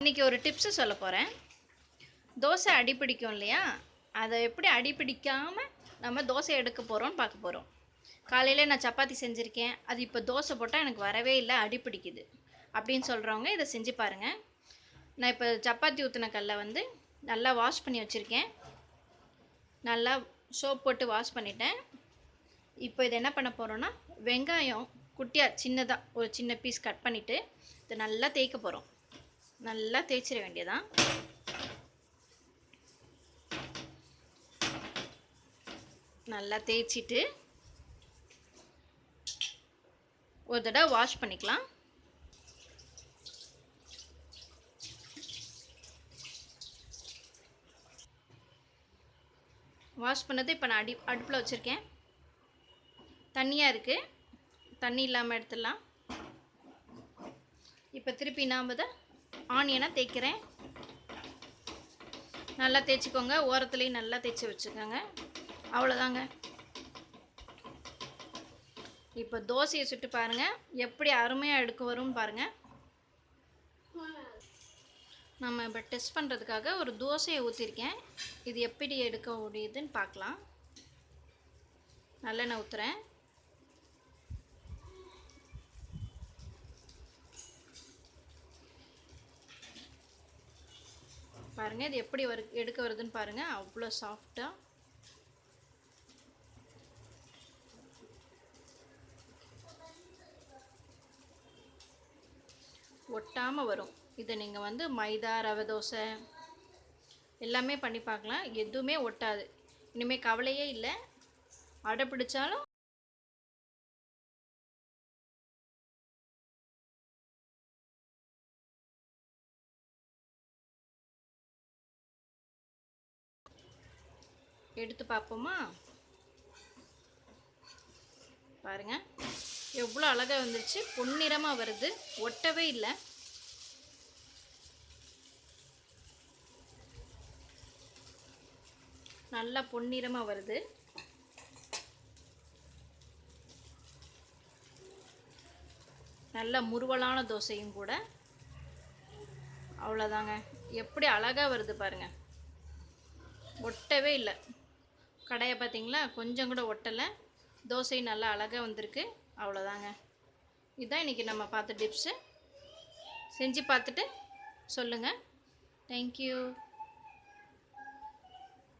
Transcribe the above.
இன்றைக்கி ஒரு டிப்ஸு சொல்ல போகிறேன் தோசை அடிப்பிடிக்கும் இல்லையா? அதை எப்படி அடிப்பிடிக்காமல் நம்ம தோசை எடுக்க போகிறோம்னு பார்க்க போகிறோம் காலையில் நான் சப்பாத்தி செஞ்சுருக்கேன். அது இப்போ தோசை போட்டால் எனக்கு வரவே இல்லை அடிப்பிடிக்குது அப்படின்னு சொல்கிறவங்க இதை செஞ்சு பாருங்கள் நான் இப்போ சப்பாத்தி ஊற்றின கல்லை வந்து நல்லா வாஷ் பண்ணி வச்சுருக்கேன். நல்லா சோப் போட்டு வாஷ் பண்ணிட்டேன். இப்போ இதை என்ன பண்ண போகிறோன்னா வெங்காயம் குட்டியாக சின்னதாக ஒரு சின்ன பீஸ் கட் பண்ணிவிட்டு இதை நல்லா தேய்க்க போகிறோம் நல்லா தேய்ச்சிட வேண்டியதான் நல்லா தேய்ச்சிட்டு ஒரு தடவை வாஷ் பண்ணிக்கலாம். வாஷ் பண்ணது இப்போ நான் அடி அடுப்பில் வச்சுருக்கேன். தண்ணியாக இருக்குது தண்ணி இல்லாமல் எடுத்துடலாம். இப்போ திருப்பி நாம் தான் ஆனியனை தேய்க்கிறேன். நல்லா தேய்ச்சிக்கோங்க. ஓரத்துலேயும் நல்லா தேய்ச்சி வச்சுக்கோங்க. அவ்வளோதாங்க இப்போ தோசையை சுட்டு பாருங்கள் எப்படி அருமையாக எடுக்க வரும்னு பாருங்கள் நம்ம இப்போ டெஸ்ட் பண்ணுறதுக்காக ஒரு தோசையை ஊற்றிருக்கேன் இது எப்படி எடுக்க முடியுதுன்னு பார்க்கலாம். நல்லெண்ணெய் ஊற்றுறேன் பாருங்கள் இது எப்படி வரு எடுக்க வருதுன்னு பாருங்கள் அவ்வளோ சாஃப்டாக ஒட்டாமல் வரும். இதை நீங்கள் வந்து மைதா ரவை தோசை எல்லாமே பண்ணி பார்க்கலாம். எதுவுமே ஒட்டாது. இனிமேல் கவலையே இல்லை. அடை பிடிச்சாலும் எடுத்து பார்ப்போமா? பாருங்க. எவ்வளோ அழகாக வந்துருச்சு. பொன்னிறமாக வருது. ஒட்டவே இல்லை. நல்லா பொன்னிறமாக வருது. நல்ல முருவலான தோசையும் கூட. அவ்வளோதாங்க எப்படி அழகாக வருது பாருங்கள் ஒட்டவே இல்லை. கடையை பார்த்திங்களா கொஞ்சம் கூட ஒட்டலை. தோசை நல்லா அழகாக வந்திருக்கு. அவ்வளோதாங்க இதுதான் இன்றைக்கி நம்ம பார்த்த டிப்ஸு. செஞ்சு பார்த்துட்டு சொல்லுங்கள் தேங்க்யூ